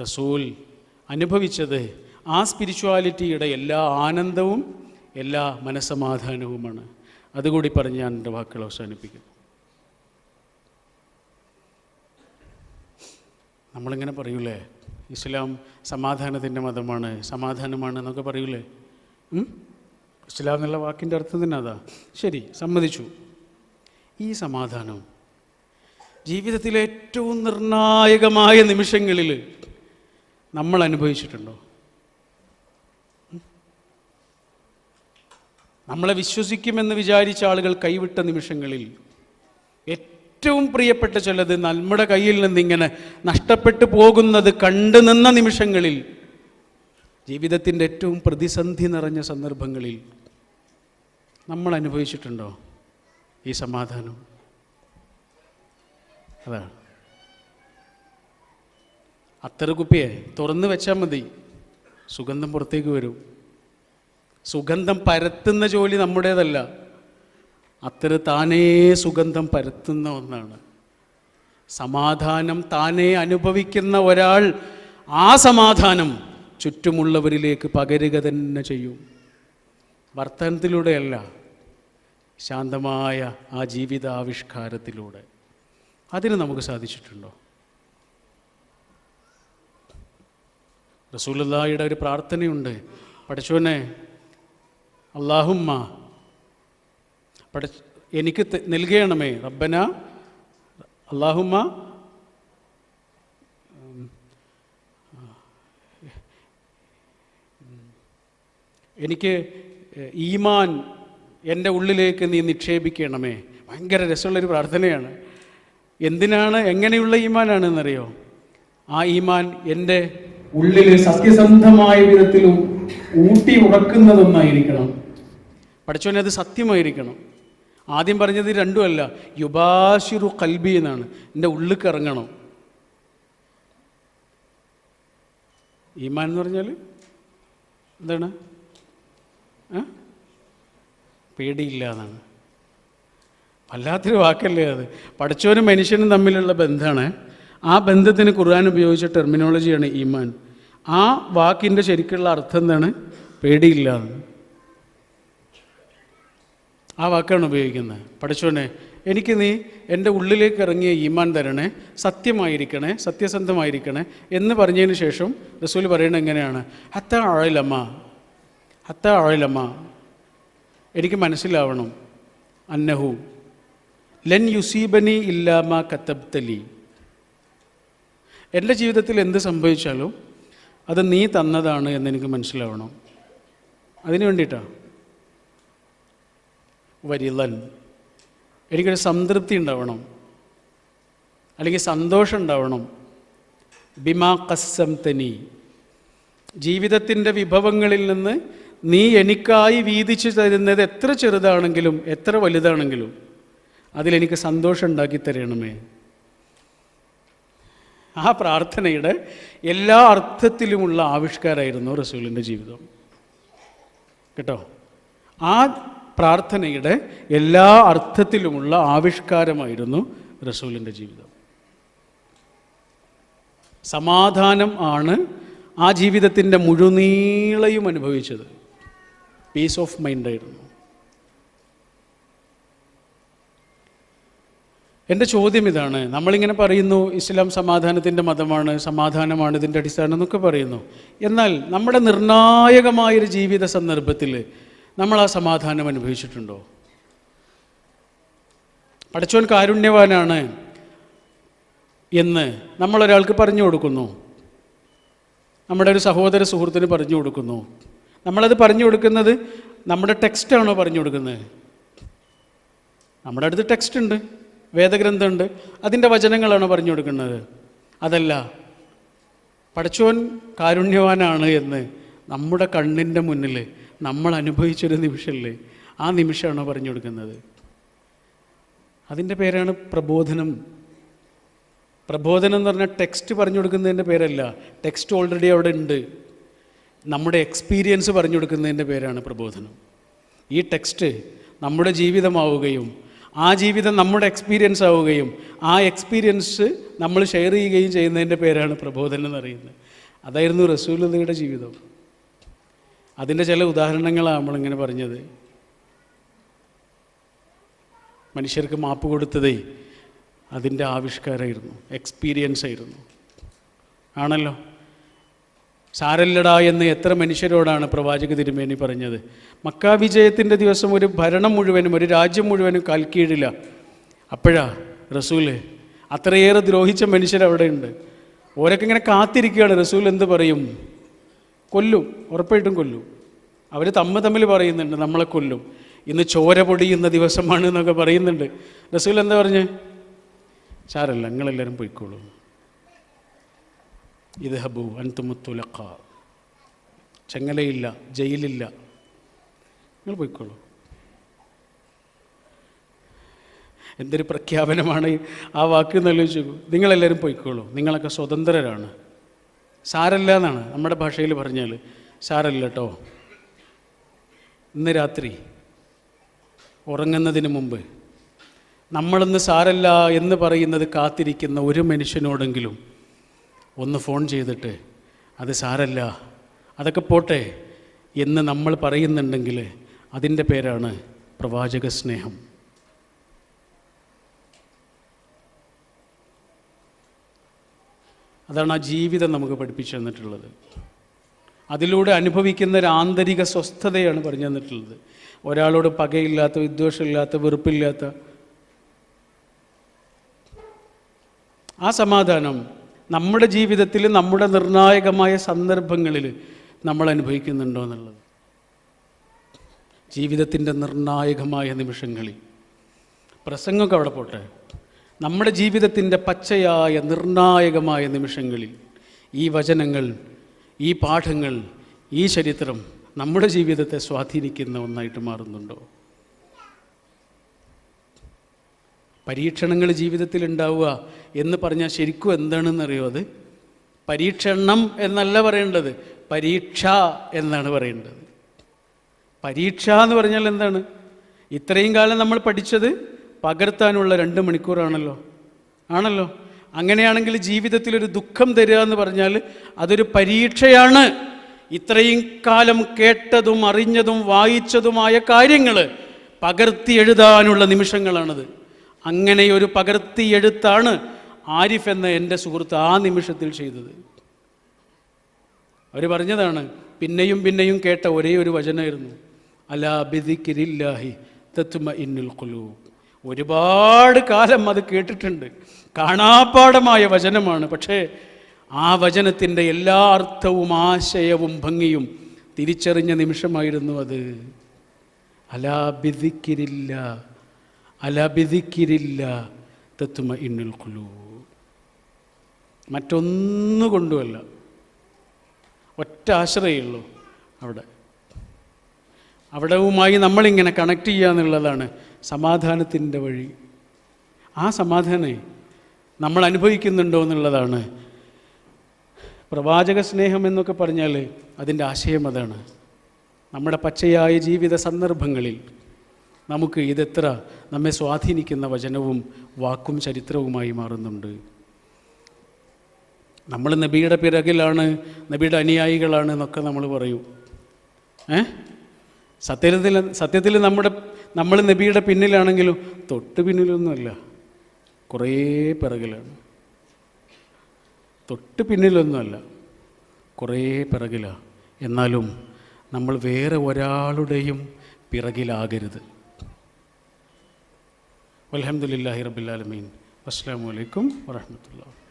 റസൂൽ അനുഭവിച്ചത് ആ സ്പിരിച്വാലിറ്റിയുടെ എല്ലാ ആനന്ദവും എല്ലാ മനസമാധാനവുമാണ്. അതുകൂടി പറഞ്ഞ് ഞാൻ എന്റെ വാക്കുകൾ അവസാനിപ്പിക്കുന്നു. നമ്മളിങ്ങനെ പറയൂലേ ഇസ്ലാം സമാധാനത്തിന്റെ മതമാണ് സമാധാനമാണ് എന്നൊക്കെ പറയൂലേ? ഇസ്ലാം എന്നുള്ള വാക്കിന്റെ അർത്ഥം തന്നെ അതാ. ശരി സമ്മതിച്ചു. ഈ സമാധാനം ജീവിതത്തിലെ ഏറ്റവും നിർണായകമായ നിമിഷങ്ങളിൽ നമ്മൾ അനുഭവിച്ചിട്ടുണ്ടോ? നമ്മളെ വിശ്വസിക്കുമെന്ന് വിചാരിച്ച ആളുകൾ കൈവിട്ട നിമിഷങ്ങളിൽ ഏറ്റവും പ്രിയപ്പെട്ട ചിലത് നമ്മുടെ കയ്യിൽ നിന്നിങ്ങനെ നഷ്ടപ്പെട്ടു പോകുന്നത് കണ്ടു നിന്ന നിമിഷങ്ങളിൽ ജീവിതത്തിന്റെ ഏറ്റവും പ്രതിസന്ധി നിറഞ്ഞ സന്ദർഭങ്ങളിൽ നമ്മൾ അനുഭവിച്ചിട്ടുണ്ടോ ഈ സമാധാനം? അതാണ്. അത്തറ് കുപ്പിയെ തുറന്ന് വെച്ചാൽ മതി. സുഗന്ധം പുറത്തേക്ക് വരും. സുഗന്ധം പരത്തുന്ന ജോലി നമ്മുടേതല്ല. അത്തറ് താനേ സുഗന്ധം പരത്തുന്ന ഒന്നാണ്. സമാധാനം താനേ അനുഭവിക്കുന്ന ഒരാൾ ആ സമാധാനം ചുറ്റുമുള്ളവരിലേക്ക് പകരുക തന്നെ ചെയ്യും. വർത്തനത്തിലൂടെയല്ല ശാന്തമായ ആ ജീവിതാവിഷ്കാരത്തിലൂടെ. അതിന് നമുക്ക് സാധിച്ചിട്ടുണ്ടോ? റസൂലുള്ളാഹിയുടെ ഒരു പ്രാർത്ഥനയുണ്ട്. പഠിച്ചോനെ അള്ളാഹുമ്മ എനിക്ക് നൽകണമേ റബ്ബന അള്ളാഹുമ്മ എനിക്ക് ഈമാൻ എന്റെ ഉള്ളിലേക്ക് നീ നിക്ഷേപിക്കണമേ. ഭയങ്കര രസമുള്ളൊരു പ്രാർത്ഥനയാണ്. എന്തിനാണ് എങ്ങനെയുള്ള ഈമാനാണെന്നറിയോ? ആ ഈമാൻ എന്റെ ഉള്ളിൽ സത്യസന്ധമായ വിധത്തിലും ഊട്ടി ഉറക്കുന്നതൊന്നായിരിക്കണം. പഠിച്ചോനെ അത് സത്യമായിരിക്കണം. ആദ്യം പറഞ്ഞത് രണ്ടുമല്ല യുബാശിറു കൽബി എന്നാണ്. എന്റെ ഉള്ളിൽ ഇറങ്ങണം. ഈമാൻ എന്ന് പറഞ്ഞാൽ എന്താണ്? പേടിയില്ല എന്നാണ് വല്ലാത്തൊരു വാക്കല്ലേ അത്. പഠിച്ചവനും മനുഷ്യനും തമ്മിലുള്ള ബന്ധമാണ്. ആ ബന്ധത്തിന് ഖുർആൻ ഉപയോഗിച്ച ടെർമിനോളജിയാണ് ഈമാൻ. ആ വാക്കിന്റെ ശരിക്കുള്ള അർത്ഥം എന്താണ്? പേടിയില്ല ആ വാക്കാണ് ഉപയോഗിക്കുന്നത്. പഠിച്ചോനെ എനിക്ക് നീ എന്റെ ഉള്ളിലേക്ക് ഇറങ്ങിയ ഈമാൻ തരണേ സത്യമായിരിക്കണേ സത്യസന്ധമായിരിക്കണേ എന്ന് പറഞ്ഞതിന് ശേഷം റസൂൽ പറയുന്നത് എങ്ങനെയാണ്? ഹത്ത ആഴിലമ്മ ഹത്ത ആഴിലമ്മ എനിക്ക് മനസ്സിലാവണം. അന്നഹു ലൻ യുസീബനി ഇല്ലാമ കത്തബ്തലി. എന്റെ ജീവിതത്തിൽ എന്ത് സംഭവിച്ചാലും അത് നീ തന്നതാണ് എന്നെനിക്ക് മനസ്സിലാവണം. അതിനു വേണ്ടിയിട്ടാണ് വരിലൻ എനിക്കൊരു സംതൃപ്തി ഉണ്ടാവണം. അല്ലെങ്കിൽ സന്തോഷം ഉണ്ടാവണം. ബിമാ കസ്സം തനി. ജീവിതത്തിന്റെ വിഭവങ്ങളിൽ നിന്ന് നീ എനിക്കായി വീതിച്ചു തരുന്നത് എത്ര ചെറുതാണെങ്കിലും എത്ര വലുതാണെങ്കിലും അതിലെനിക്ക് സന്തോഷം ഉണ്ടാക്കി തരണമേ. ആ പ്രാർത്ഥനയുടെ എല്ലാ അർത്ഥത്തിലുമുള്ള ആവിഷ്കാരമായിരുന്നു റസൂലിന്റെ ജീവിതം. കേട്ടോ? ആ പ്രാർത്ഥനയുടെ എല്ലാ അർത്ഥത്തിലുമുള്ള ആവിഷ്കാരമായിരുന്നു റസൂലിന്റെ ജീവിതം. സമാധാനം ആണ് ആ ജീവിതത്തിന്റെ മുഴുനീളയും അനുഭവിച്ചത്. പീസ് ഓഫ് മൈൻഡായിരുന്നു എന്റെ ചോദ്യം ഇതാണ്. നമ്മളിങ്ങനെ പറയുന്നു ഇസ്ലാം സമാധാനത്തിന്റെ മതമാണ് സമാധാനമാണ് ഇതിന്റെ അടിസ്ഥാനം എന്നൊക്കെ പറയുന്നു. എന്നാൽ നമ്മുടെ നിർണായകമായൊരു ജീവിത സന്ദർഭത്തിൽ നമ്മൾ ആ സമാധാനം അനുഭവിച്ചിട്ടുണ്ടോ? പഠിച്ചോൻ കാരുണ്യവാനാണ് എന്ന് നമ്മളൊരാൾക്ക് പറഞ്ഞു കൊടുക്കുന്നു. നമ്മുടെ ഒരു സഹോദര സുഹൃത്തിന് പറഞ്ഞു കൊടുക്കുന്നു. നമ്മളത് പറഞ്ഞു കൊടുക്കുന്നത് നമ്മുടെ ടെക്സ്റ്റാണോ പറഞ്ഞു കൊടുക്കുന്നത്? നമ്മുടെ അടുത്ത് ടെക്സ്റ്റ് ഉണ്ട്. വേദഗ്രന്ഥമുണ്ട്. അതിന്റെ വചനങ്ങളാണ് പറഞ്ഞു കൊടുക്കുന്നത്. അതല്ല പഠിച്ചോൻ കാരുണ്യവാനാണ് എന്ന് നമ്മുടെ കണ്ണിന്റെ മുന്നിൽ നമ്മൾ അനുഭവിച്ചൊരു നിമിഷമല്ലേ ആ നിമിഷമാണ് പറഞ്ഞു കൊടുക്കുന്നത്. അതിന്റെ പേരാണ് പ്രബോധനം. പ്രബോധനം എന്ന് പറഞ്ഞാൽ ടെക്സ്റ്റ് പറഞ്ഞു കൊടുക്കുന്നതിന്റെ പേരല്ല ടെക്സ്റ്റ് ഓൾറെഡി അവിടെ ഉണ്ട്. നമ്മുടെ എക്സ്പീരിയൻസ് പറഞ്ഞു കൊടുക്കുന്നതിന്റെ പേരാണ് പ്രബോധനം. ഈ ടെക്സ്റ്റ് നമ്മുടെ ജീവിതമാവുകയും ആ ജീവിതം നമ്മുടെ എക്സ്പീരിയൻസ് ആവുകയും ആ എക്സ്പീരിയൻസ് നമ്മൾ ഷെയർ ചെയ്യുകയും ചെയ്യുന്നതിന്റെ പേരാണ് പ്രബോധനം എന്ന് പറയുന്നത്. അതായിരുന്നു റസൂലതയുടെ ജീവിതം. അതിന്റെ ചില ഉദാഹരണങ്ങളാണ് നമ്മളിങ്ങനെ പറഞ്ഞത്. മനുഷ്യർക്ക് മാപ്പ് കൊടുത്തതേ അതിന്റെ ആവിഷ്കാരമായിരുന്നു എക്സ്പീരിയൻസ് ആയിരുന്നു. ആണല്ലോ? സാരല്ലടാ എന്ന് എത്ര മനുഷ്യരോടാണ് പ്രവാചക തിരുമേനി പറഞ്ഞത്? മക്കാ വിജയത്തിന്റെ ദിവസം ഒരു ഭരണം മുഴുവനും ഒരു രാജ്യം മുഴുവനും കാൽക്കീഴില്ല അപ്പോഴാ റസൂൽ അത്രയേറെ ദ്രോഹിച്ച മനുഷ്യരവിടെ ഉണ്ട്. ഓരൊക്കെ ഇങ്ങനെ കാത്തിരിക്കുകയാണ്. റസൂൽ എന്ത് പറയും? കൊല്ലും ഉറപ്പായിട്ടും കൊല്ലും. അവർ തമ്മ തമ്മിൽ പറയുന്നുണ്ട് നമ്മളെ കൊല്ലും. ഇന്ന് ചോര പൊടിയുന്ന ദിവസമാണ് എന്നൊക്കെ പറയുന്നുണ്ട്. റസൂൽ എന്താ പറഞ്ഞ്? സാരല്ല നിങ്ങളെല്ലാവരും പോയിക്കോളൂ. ഇത് ഹബു അൻതുമുത്തുലക്ക ചെങ്ങലയില്ല ജയിലില്ല. നിങ്ങൾ പോയിക്കോളൂ. എന്തൊരു പ്രഖ്യാപനമാണ് ആ വാക്ക് എന്നാലോചിച്ചു നിങ്ങളെല്ലാവരും പോയിക്കോളൂ. നിങ്ങളൊക്കെ സ്വതന്ത്രരാണ്. സാരല്ല എന്നാണ് നമ്മുടെ ഭാഷയിൽ പറഞ്ഞാൽ. സാരല്ല കേട്ടോ ഇന്ന് രാത്രി ഉറങ്ങുന്നതിന് മുമ്പ് നമ്മളിന്ന് സാരല്ല എന്ന് പറയുന്നത് കാത്തിരിക്കുന്ന ഒരു മനുഷ്യനോടെങ്കിലും ഒന്ന് ഫോൺ ചെയ്തിട്ട് അത് സാരല്ല. അതൊക്കെ പോട്ടെ എന്ന് നമ്മൾ പറയുന്നുണ്ടെങ്കിൽ അതിന്റെ പേരാണ് പ്രവാചക സ്നേഹം അതാണ് ആ ജീവിതം നമുക്ക് പഠിപ്പിച്ചു തന്നിട്ടുള്ളത്. അതിലൂടെ അനുഭവിക്കുന്ന ഒരു ആന്തരിക സ്വസ്ഥതയാണ് പറഞ്ഞു തന്നിട്ടുള്ളത്. ഒരാളോട് പകയില്ലാത്ത വിദ്വേഷമില്ലാത്ത വെറുപ്പില്ലാത്ത. ആ സമാധാനം നമ്മുടെ ജീവിതത്തിൽ നമ്മുടെ നിർണായകമായ സന്ദർഭങ്ങളിൽ നമ്മൾ അനുഭവിക്കുന്നുണ്ടോ എന്നുള്ളത്? ജീവിതത്തിന്റെ നിർണായകമായ നിമിഷങ്ങളിൽ. പ്രസംഗമൊക്കെ അവിടെ പോട്ടെ. നമ്മുടെ ജീവിതത്തിന്റെ പച്ചയായ നിർണായകമായ നിമിഷങ്ങളിൽ ഈ വചനങ്ങൾ ഈ പാഠങ്ങൾ ഈ ചരിത്രം നമ്മുടെ ജീവിതത്തെ സ്വാധീനിക്കുന്ന ഒന്നായിട്ട് മാറുന്നുണ്ടോ? പരീക്ഷണങ്ങൾ ജീവിതത്തിൽ ഉണ്ടാവുക എന്ന് പറഞ്ഞാൽ ശരിക്കും എന്താണെന്നറിയോ അത്? പരീക്ഷണം എന്നല്ല പറയേണ്ടത് പരീക്ഷ എന്നാണ് പറയേണ്ടത്. പരീക്ഷ എന്ന് പറഞ്ഞാൽ എന്താണ്? ഇത്രയും കാലം നമ്മൾ പഠിച്ചത് പകർത്താനുള്ള രണ്ട് മണിക്കൂറാണല്ലോ. ആണല്ലോ? അങ്ങനെയാണെങ്കിൽ ജീവിതത്തിൽ ഒരു ദുഃഖം തരിക എന്ന് പറഞ്ഞാൽ അതൊരു പരീക്ഷയാണ്. ഇത്രയും കാലം കേട്ടതും അറിഞ്ഞതും വായിച്ചതുമായ കാര്യങ്ങൾ പകർത്തി എഴുതാനുള്ള നിമിഷങ്ങളാണത്. അങ്ങനെ ഒരു പകർത്തി എഴുത്താണ് ആരിഫ് എന്ന എന്റെ സുഹൃത്ത് ആ നിമിഷത്തിൽ ചെയ്തത്. അവർ പറഞ്ഞതാണ് പിന്നെയും പിന്നെയും കേട്ട ഒരേ ഒരു വചനമായിരുന്നു അലാ ബിദിക്കിരില്ലാഹി തത്തുമ ഇന്നുൽ കുലൂ ഒരുപാട് കാലം അത് കേട്ടിട്ടുണ്ട്. കാണാപ്പാടമായ വചനമാണ് പക്ഷേ ആ വചനത്തിന്റെ എല്ലാ അർത്ഥവും ആശയവും ഭംഗിയും തിരിച്ചറിഞ്ഞ നിമിഷമായിരുന്നു അത്. അലാ ബിദിക്കിരില്ല അലാ ബിദിക്കിരില്ല തത്തുമ ഇന്നുൽ കുലൂ മറ്റൊന്നുകൊണ്ടുമല്ല ഒറ്റ ആശ്രയമുള്ളൂ അവിടെ. അവിടവുമായി നമ്മളിങ്ങനെ കണക്ട് ചെയ്യുക എന്നുള്ളതാണ് സമാധാനത്തിന്റെ വഴി. ആ സമാധാനം നമ്മൾ അനുഭവിക്കുന്നുണ്ടോ എന്നുള്ളതാണ്. പ്രവാചക സ്നേഹം എന്നൊക്കെ പറഞ്ഞാൽ അതിന്റെ ആശയം അതാണ്. നമ്മുടെ പച്ചയായ ജീവിത സന്ദർഭങ്ങളിൽ നമുക്ക് ഇതെത്ര നമ്മെ സ്വാധീനിക്കുന്ന വചനവും വാക്കും ചരിത്രവുമായി മാറുന്നുണ്ട്. നമ്മൾ നബിയുടെ പിറകിലാണ് നബിയുടെ അനുയായികളാണ് എന്നൊക്കെ നമ്മൾ പറയും. ഏ? സത്യത്തിൽ സത്യത്തിൽ നമ്മുടെ നമ്മൾ നബിയുടെ പിന്നിലാണെങ്കിലും തൊട്ട് പിന്നിലൊന്നുമല്ല കുറേ പിറകിലാണ്. തൊട്ട് പിന്നിലൊന്നുമല്ല കുറേ പിറകിലാണ് എന്നാലും നമ്മൾ വേറെ ഒരാളുടെയും പിറകിലാകരുത്. والحمد لله رب العالمين. والسلام عليكم ورحمة الله.